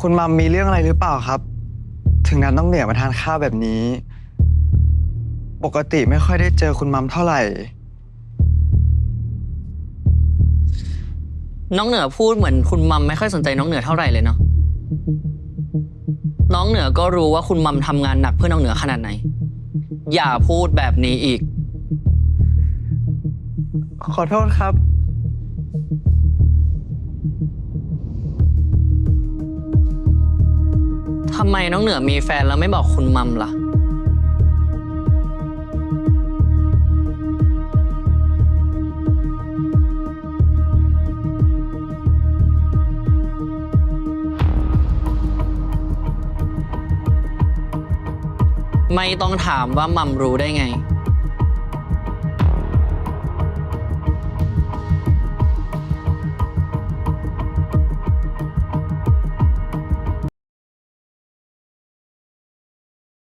คุณมัมมีเรื่องอะไรหรือเปล่าครับ ถึงนั้นต้องเหนื่อยมาทานข้าวแบบนี้ ปกติไม่ค่อยได้เจอคุณมัมเท่าไหร่ น้องเหนือพูดเหมือนคุณมัมไม่ค่อยสนใจน้องเหนือเท่าไหร่เลยเนาะ น้องเหนือก็รู้ว่าคุณมัมทำงานหนักเพื่อน้องเหนือขนาดไหน อย่าพูดแบบนี้อีก ขอโทษครับ ทำไมน้องเหนือมีแฟนแล้วไม่บอกคุณมัมล่ะ ไม่ต้องถามว่ามัมรู้ได้ไง